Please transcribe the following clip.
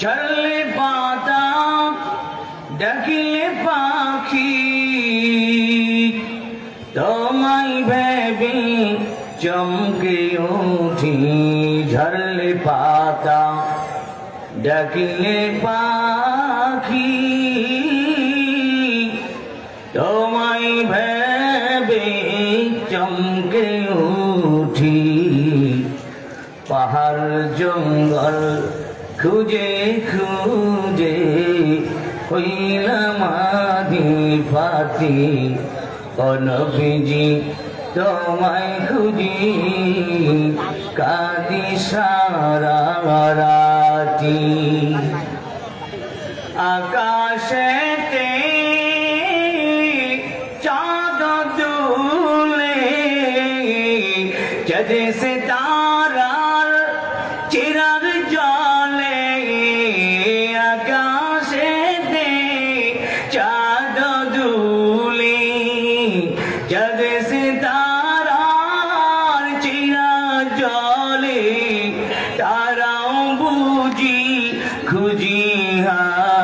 ঝরলে পাতা ডাকিলে পাখি। তোমায় ভেবে চমকে উঠি ঝরলে পাতা ডাকিলে পাখি। তোমায় ভেবে চমকে উঠি পাহাড় জঙ্গল খুঁজে খুঁজে হইলাম আদি পাতি অনভিজি তোমায় খুঁজি, কাদি সারা আকাশে আকাশেতে চাঁদ দুলে যদি সে তা চাঁদ দুলি জগ সিতারার চিরা জলে তারাও বুঝি খুঁজি হা